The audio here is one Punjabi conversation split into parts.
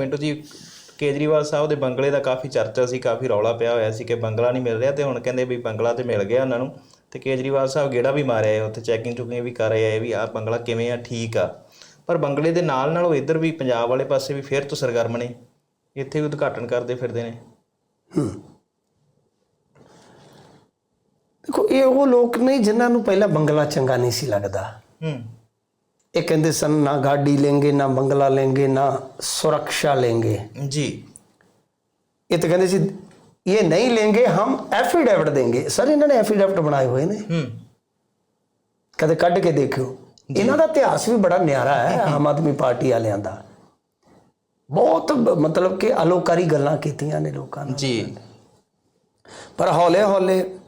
ਪਿੰਟੂ ਜੀ ਕੇਜਰੀਵਾਲ ਸਾਹਿਬ ਦੇ ਬੰਗਲੇ ਦਾ ਕਾਫੀ ਚਰਚਾ ਸੀ ਕਾਫੀ ਰੌਲਾ ਪਿਆ ਹੋਇਆ ਸੀ ਕਿ ਬੰਗਲਾ ਨਹੀਂ ਮਿਲ ਰਿਹਾ ਤੇ ਹੁਣ ਕਹਿੰਦੇ ਵੀ ਬੰਗਲਾ ਤੇ ਮਿਲ ਗਿਆ ਉਹਨਾਂ ਨੂੰ ਤੇ ਕੇਜਰੀਵਾਲ ਸਾਹਿਬ ਗੇੜਾ ਵੀ ਮਾਰਿਆ ਹੈ ਉੱਥੇ ਚੈਕਿੰਗ ਚੁਕਿੰਗ ਵੀ ਕਰ ਰਹੇ ਆ ਵੀ ਆਹ ਬੰਗਲਾ ਕਿਵੇਂ ਆ ਠੀਕ ਆ। ਪਰ ਬੰਗਲੇ ਦੇ ਨਾਲ ਨਾਲ ਉਹ ਇੱਧਰ ਵੀ ਪੰਜਾਬ ਵਾਲੇ ਪਾਸੇ ਵੀ ਫੇਰ ਤੋਂ ਸਰਗਰਮ ਨੇ ਇੱਥੇ ਵੀ ਉਦਘਾਟਨ ਕਰਦੇ ਫਿਰਦੇ ਨੇ। ਦੇਖੋ ਇਹ ਉਹ ਲੋਕ ਨਹੀਂ ਜਿਨ੍ਹਾਂ ਨੂੰ ਪਹਿਲਾਂ ਬੰਗਲਾ ਚੰਗਾ ਨਹੀਂ ਸੀ ਲੱਗਦਾ। ਹੂੰ। ਇਹ ਕਹਿੰਦੇ ਸਨ ਨਾ ਗਾੜੀ ਲੈਂਗੇ ਨਾ ਬੰਗਲਾ ਲੈਂਗੇ ਨਾ ਸੁਰੱਖਿਆ ਲੈਂਗੇ ਜੀ। ਇਹ ਤਾਂ ਕਹਿੰਦੇ ਸੀ ਇਹ ਨਹੀਂ ਲੈਂਗੇ ਹਮ ਐਫੀਡੇਵਿਟ ਦੇਂਗੇ। ਸਰ ਇਹਨਾਂ ਨੇ ਐਫੀਡੇਵਿਟ ਬਣਾਏ ਹੋਏ ਨੇ। ਹੂੰ। ਕਦੇ ਕੱਢ ਕੇ ਦੇਖਿਓ। ਇਹਨਾਂ ਦਾ ਇਤਿਹਾਸ ਵੀ ਬੜਾ ਨਿਆਰਾ ਹੈ ਆਮ ਆਦਮੀ ਪਾਰਟੀ ਵਾਲਿਆਂ ਦਾ। ਬਹੁਤ ਮਤਲਬ ਕਿ ਅਲੋਕਾਰੀ ਗੱਲਾਂ ਕੀਤੀਆਂ ਨੇ ਲੋਕਾਂ ਨੇ। ਜੀ। ਪਰ ਹੌਲੇ ਹੌਲੇ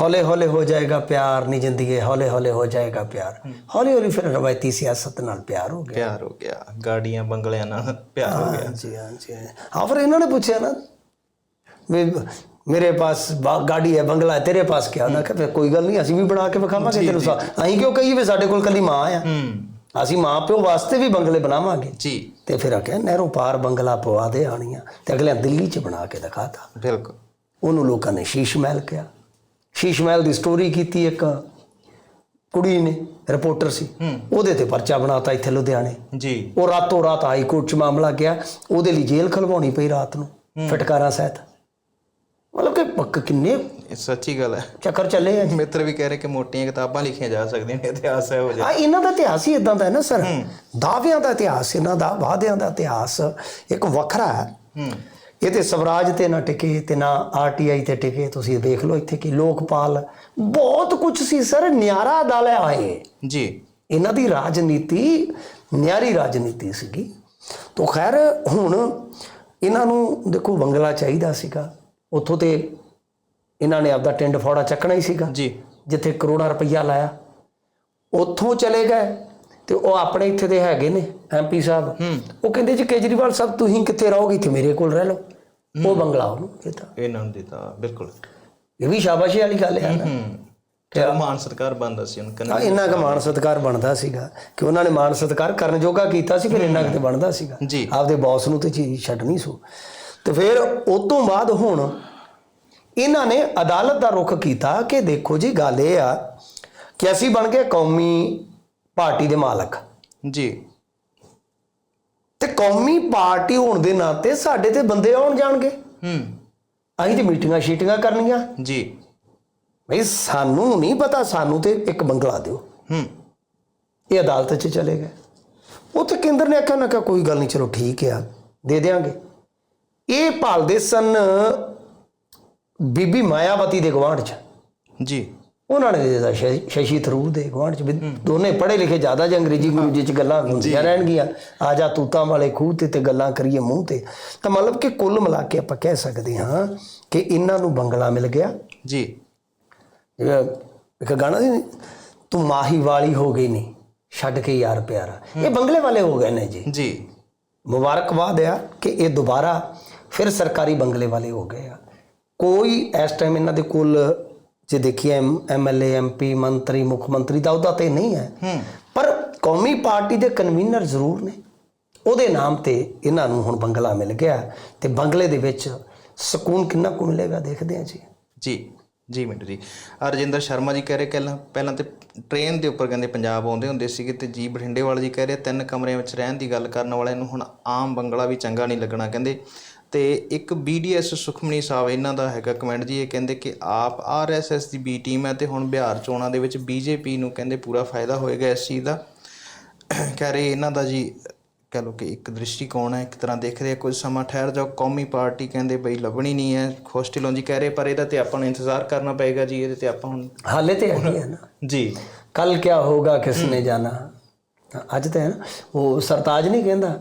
ਹੌਲੇ ਹੌਲੇ ਹੋ ਜਾਏਗਾ ਪਿਆਰ ਨਹੀਂ ਜ਼ਿੰਦਗੀ ਹੌਲੇ ਹੌਲੇ ਹੋ ਜਾਏਗਾ ਪਿਆਰ। ਹੌਲੀ ਹੌਲੀ ਫਿਰ ਰਵਾਇਤੀ ਸਿਆਸਤ ਨਾਲ ਪਿਆਰ ਹੋ ਗਿਆ। ਪਿਆਰ ਹੋ ਗਿਆ। ਗਾੜੀਆਂ ਬੰਗਲਿਆਂ ਨਾਲ ਪਿਆਰ ਹੋ ਗਿਆ। ਹਾਂਜੀ ਹਾਂਜੀ। ਹਾਂ ਫਿਰ ਇਹਨਾਂ ਨੇ ਪੁੱਛਿਆ ਨਾ ਵੀ ਮੇਰੇ ਪਾਸ ਗਾੜੀ ਹੈ ਬੰਗਲਾ ਹੈ ਤੇਰੇ ਪਾਸ ਕਿਆ? ਉਹਨਾਂ ਕਹਿੰਦੇ ਕੋਈ ਗੱਲ ਨਹੀਂ ਅਸੀਂ ਵੀ ਬਣਾ ਕੇ ਵਿਖਾਵਾਂਗੇ ਤੈਨੂੰ ਸਾ ਅਸੀਂ ਕਿਉਂ ਕਹੀਏ ਵੀ ਸਾਡੇ ਕੋਲ ਕੱਲੀ ਮਾਂ ਆ? ਹੂੰ। ਅਸੀਂ ਮਾਂ ਪਿਓ ਵਾਸਤੇ ਵੀ ਬੰਗਲੇ ਬਣਾਵਾਂਗੇ। ਜੀ। ਤੇ ਫਿਰ ਆ ਨਹਿਰੋਂ ਪਾਰ ਬੰਗਲਾ ਪਵਾ ਦੇ ਆਣੀਆਂ। ਤੇ ਅਗਲੇ ਦਿੱਲੀ 'ਚ ਬਣਾ ਕੇ ਦਿਖਾਤਾ ਬਿਲਕੁਲ। ਉਹਨੂੰ ਲੋਕਾਂ ਨੇ ਸ਼ੀਸ਼ ਮਹਿਲ ਕਿਹਾ। ਸ਼ੀਸ਼ ਮਹਿਲ ਦੀ ਸਟੋਰੀ ਕੀਤੀ ਇੱਕ ਕੁੜੀ ਨੇ ਰਿਪੋਰਟਰ ਸੀ। ਉਹਦੇ ਤੇ ਪਰਚਾ ਬਣਾਤਾ ਇੱਥੇ ਲੁਧਿਆਣੇ। ਜੀ। ਉਹ ਰਾਤੋਂ ਰਾਤ ਹਾਈ ਕੋਰਟ 'ਚ ਮਾਮਲਾ ਗਿਆ। ਉਹਦੇ ਲਈ ਜੇਲ੍ਹ ਖਲਵਾਉਣੀ ਪਈ ਰਾਤ ਨੂੰ ਫਟਕਾਰਾਂ ਸਹਿਤ। ਮਤਲਬ ਕਿ ਪੱਕ ਕਿੰਨੇ ਸੱਚੀ ਗੱਲ ਹੈ। ਚੱਕਰ ਚੱਲੇ ਆ ਮਿੱਤਰ ਵੀ ਕਹਿ ਰਹੇ ਕਿ ਮੋਟੀਆਂ ਕਿਤਾਬਾਂ ਲਿਖੀਆਂ ਜਾ ਸਕਦੀਆਂ ਨੇ ਇਤਿਹਾਸ ਹੈ ਹੋ ਜਾ ਆ ਇਹਨਾਂ ਦਾ ਇਤਿਹਾਸ ਹੀ ਇਦਾਂ ਦਾ ਹੈ ਨਾ ਸਰ। ਦਾਅਵਿਆਂ ਦਾ ਇਤਿਹਾਸ ਇਹਨਾਂ ਦਾ ਵਾਅਦਿਆਂ ਦਾ ਇਤਿਹਾਸ ਇੱਕ ਵੱਖਰਾ ਹੈ। ਹੂੰ। ਇਹ ਤੇ ਸਵਰਾਜ ਤੇ ਨਾ ਟਿਕੇ ਤੇ ਨਾ ਆਰਟੀਆਈ ਤੇ ਟਿਕੇ ਤੁਸੀਂ ਦੇਖ ਲਓ ਇੱਥੇ ਕਿ ਲੋਕਪਾਲ ਬਹੁਤ ਕੁਝ ਸੀ ਸਰ ਨਿਆਰਾ ਅਦਾਲਤ ਆਏ ਜੀ। ਇਹਨਾਂ ਦੀ ਰਾਜਨੀਤੀ ਨਿਆਰੀ ਰਾਜਨੀਤੀ ਸੀਗੀ। ਤੋਂ ਖੈਰ ਹੁਣ ਇਹਨਾਂ ਨੂੰ ਦੇਖੋ ਬੰਗਲਾ ਚਾਹੀਦਾ ਸੀਗਾ। ਉੱਥੋਂ ਤੇ ਇਹਨਾਂ ਨੇ ਆਪਦਾ ਟਿੰਡ ਫੋੜਾ ਚੱਕਣਾ ਹੀ ਸੀਗਾ। ਜੀ। ਜਿੱਥੇ ਕਰੋੜਾਂ ਰੁਪਈਆ ਲਾਇਆ। ਉੱਥੋਂ ਚਲੇ ਗਏ। ਤੇ ਉਹ ਆਪਣੇ ਇੱਥੇ ਦੇ ਹੈਗੇ ਨੇ ਐਮਪੀ ਸਾਹਿਬ। ਉਹ ਕਹਿੰਦੇ ਜੀ ਕੇਜਰੀਵਾਲ ਸਾਹਿਬ ਤੁਸੀਂ ਕਿੱਥੇ ਰਹੋਗੇ? ਇੱਥੇ ਮੇਰੇ ਕੋਲ ਰਹਿ ਲਓ। ਉਹ ਬੰਗਲਾ ਉਹਨੂੰ ਦਿੱਤਾ ਇਹਨਾਂ ਨੂੰ ਦਿੱਤਾ ਬਿਲਕੁਲ। ਇਹ ਵੀ ਸ਼ਾਬਾਸ਼ੀ ਵਾਲੀ ਗੱਲ ਹੈ ਨਾ। ਚਲੋ ਮਾਨ ਸਰਕਾਰ ਬੰਦਾ ਸੀ ਉਹਨਾਂ ਕਹਿੰਦੇ ਇੰਨਾ ਕੁ ਮਾਣ ਸਤਿਕਾਰ ਬਣਦਾ ਸੀਗਾ ਕਿ ਉਹਨਾਂ ਨੇ ਮਾਣ ਸਤਿਕਾਰ ਕਰਨ ਜੋਗਾ ਕੀਤਾ ਸੀ ਫਿਰ ਇੰਨਾ ਕੁ ਤੇ ਬਣਦਾ ਸੀਗਾ। ਆਪਦੇ ਬੌਸ ਨੂੰ ਤੇ ਚੀਜ਼ ਛੱਡਣੀ ਸੋ ਤੇ ਫਿਰ ਉਸ ਤੋਂ ਬਾਅਦ ਹੁਣ ਇਹਨਾਂ ਨੇ ਅਦਾਲਤ ਦਾ ਰੁਖ ਕੀਤਾ ਕਿ ਦੇਖੋ ਜੀ ਗੱਲ ਇਹ ਆ ਕਿ ਅਸੀਂ ਬਣ ਗਏ ਕੌਮੀ ਪਾਰਟੀ ਦੇ ਮਾਲਕ। ਜੀ। ਤੇ ਕੌਮੀ ਪਾਰਟੀ ਹੋਣ ਦੇ ਨਾਤੇ ਸਾਡੇ ਤੇ ਬੰਦੇ ਆਉਣ ਜਾਣਗੇ। ਹੂੰ। ਅਸੀਂ ਤੇ ਮੀਟਿੰਗਾਂ ਸ਼ੀਟਿੰਗਾਂ ਕਰਨੀਆਂ। ਜੀ। ਬਈ ਸਾਨੂੰ ਨਹੀਂ ਪਤਾ ਸਾਨੂੰ ਤੇ ਇੱਕ ਬੰਗਲਾ ਦਿਓ। ਹੂੰ। ਇਹ ਅਦਾਲਤ 'ਚ ਚਲੇ ਗਏ। ਉਹ ਤੇ ਕੇਂਦਰ ਨੇ ਆਖਿਆ ਨਾ ਕਿ ਕੋਈ ਗੱਲ ਨਹੀਂ ਚਲੋ ਠੀਕ ਆ ਦੇ ਦੇਾਂਗੇ ਇਹ ਭਾਲਦੇ ਸਨ ਬੀਬੀ ਮਾਇਆਵਤੀ ਦੇ ਗਵਾਂਢ 'ਚ। ਜੀ। ਉਹਨਾਂ ਨੇ ਦਿੱਤਾ ਸ਼ਸ਼ੀ ਥਰੂਰ ਦੇ ਗਵਾਂਢ 'ਚ ਦੋਨੇ ਪੜ੍ਹੇ ਲਿਖੇ ਜ਼ਿਆਦਾ ਜਾਂ ਅੰਗਰੇਜ਼ੀ ਗੁੰਜੀ 'ਚ ਗੱਲਾਂ ਹੁੰਦੀਆਂ ਰਹਿਣਗੀਆਂ। ਆ ਜਾ ਤੂਤਾਂ ਵਾਲੇ ਖੂਹ ਤੇ ਤੇ ਗੱਲਾਂ ਕਰੀਏ ਮੂੰਹ ਤੇ। ਤਾਂ ਮਤਲਬ ਕਿ ਕੁੱਲ ਮਿਲਾ ਕੇ ਆਪਾਂ ਕਹਿ ਸਕਦੇ ਹਾਂ ਕਿ ਇਹਨਾਂ ਨੂੰ ਬੰਗਲਾ ਮਿਲ ਗਿਆ। ਜੀ। ਇੱਕ ਗਾਣਾ ਸੀ ਤੂੰ ਮਾਹੀ ਵਾਲੀ ਹੋ ਗਈ ਨਹੀਂ ਛੱਡ ਕੇ ਯਾਰ ਪਿਆਰਾ। ਇਹ ਬੰਗਲੇ ਵਾਲੇ ਹੋ ਗਏ ਨੇ ਜੀ। ਜੀ। ਮੁਬਾਰਕਬਾਦ ਆ ਕਿ ਇਹ ਦੁਬਾਰਾ ਫਿਰ ਸਰਕਾਰੀ ਬੰਗਲੇ ਵਾਲੇ ਹੋ ਗਏ ਆ। ਕੋਈ ਇਸ ਟਾਈਮ ਇਹਨਾਂ ਦੇ ਕੋਲ ਜੇ ਦੇਖੀਏ ਐਮਐਲਏ ਐਮਪੀ ਮੰਤਰੀ ਮੁੱਖ ਮੰਤਰੀ ਦਾ ਉਹਦਾ ਤੇ ਨਹੀਂ ਹੈ। ਪਰ ਕੌਮੀ ਪਾਰਟੀ ਦੇ ਕਨਵੀਨਰ ਜ਼ਰੂਰ ਨੇ। ਉਹਦੇ ਨਾਮ ਤੇ ਇਹਨਾਂ ਨੂੰ ਹੁਣ ਬੰਗਲਾ ਮਿਲ ਗਿਆ ਤੇ ਬੰਗਲੇ ਦੇ ਵਿੱਚ ਸਕੂਨ ਕਿੰਨਾ ਕੁ ਮਿਲੇਗਾ ਦੇਖਦੇ ਹਾਂ ਜੀ। ਜੀ ਜੀ ਮਿੰਟੂ ਜੀ। ਰਜਿੰਦਰ ਸ਼ਰਮਾ ਜੀ ਕਹਿ ਰਹੇ ਪਹਿਲਾਂ ਪਹਿਲਾਂ ਤੇ ਟ੍ਰੇਨ ਦੇ ਉੱਪਰ ਕਹਿੰਦੇ ਪੰਜਾਬ ਆਉਂਦੇ ਹੁੰਦੇ ਸੀਗੇ ਤੇ ਜੀ ਬਠਿੰਡੇ ਵਾਲੇ ਜੀ ਕਹਿ ਰਹੇ ਤਿੰਨ ਕਮਰਿਆਂ ਵਿੱਚ ਰਹਿਣ ਦੀ ਗੱਲ ਕਰਨ ਵਾਲਿਆਂ ਨੂੰ ਹੁਣ ਆਮ ਬੰਗਲਾ ਵੀ ਚੰਗਾ ਨਹੀਂ ਲੱਗਣਾ। ਕਹਿੰਦੇ ਤੇ ਇੱਕ ਬੀਡੀਐਸ ਸੁਖਮਨੀ ਸਾਹਿਬ ਇਹਨਾਂ ਦਾ ਹੈਗਾ ਕਮੈਂਟ ਜੀ ਇਹ ਕਹਿੰਦੇ ਕਿ ਆਪ ਆਰਐਸਐਸ ਦੀ ਬੀ ਟੀਮ ਹੈ ਤੇ ਹੁਣ ਬਿਹਾਰ ਚੋਣਾਂ ਦੇ ਵਿੱਚ ਬੀਜੇਪੀ ਨੂੰ ਕਹਿੰਦੇ ਪੂਰਾ ਫਾਇਦਾ ਹੋਏਗਾ ਇਸ ਚੀਜ਼ ਦਾ। ਕਹਿ ਰਹੇ ਇਹਨਾਂ ਦਾ ਜੀ ਕਹ ਲੋ ਕਿ ਇੱਕ ਦ੍ਰਿਸ਼ਟੀਕੋਣ ਹੈ ਇੱਕ ਤਰ੍ਹਾਂ ਦੇਖ ਰਹੇ ਕੁਝ ਸਮਾਂ ਠਹਿਰ ਜਾਓ ਕੌਮੀ ਪਾਰਟੀ ਕਹਿੰਦੇ ਬਈ ਲੱਭਣੀ ਨਹੀਂ ਹੈ ਖੋਸਟਿਲੋਂ ਜੀ ਕਹਿ ਰਹੇ ਪਰ ਇਹਦਾ ਤੇ ਆਪਾਂ ਨੂੰ ਇੰਤਜ਼ਾਰ ਕਰਨਾ ਪਏਗਾ ਜੀ ਇਹਦੇ ਤੇ ਆਪਾਂ ਹੁਣ ਹਾਲੇ ਤੇ ਹੈਗੀ ਹੈ ਨਾ। ਜੀ। ਕੱਲ ਕਿਆ ਹੋਗਾ ਕਿਸਨੇ ਜਾਣਾ? ਅੱਜ ਤਾਂ ਹੈ ਨਾ ਉਹ ਸਰਤਾਜ ਨਹੀਂ ਕਹਿੰਦਾ।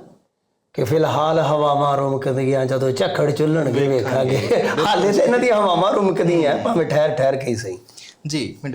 ਕਿ ਫਿਲਹਾਲ ਹਵਾਵਾਂ ਰੁਮਕਦੀਆਂ, ਜਦੋਂ ਝੱਖੜ ਚੁੱਲਣਗੇ ਵੇਖਾਂਗੇ। ਹਾਲੇ ਤੇ ਇਹਨਾਂ ਦੀ ਹਵਾਵਾਂ ਰੁਮਕਦੀਆਂ, ਭਾਵੇਂ ਠਹਿਰ ਠਹਿਰ ਕੇ ਹੀ ਸਹੀ। ਜੀ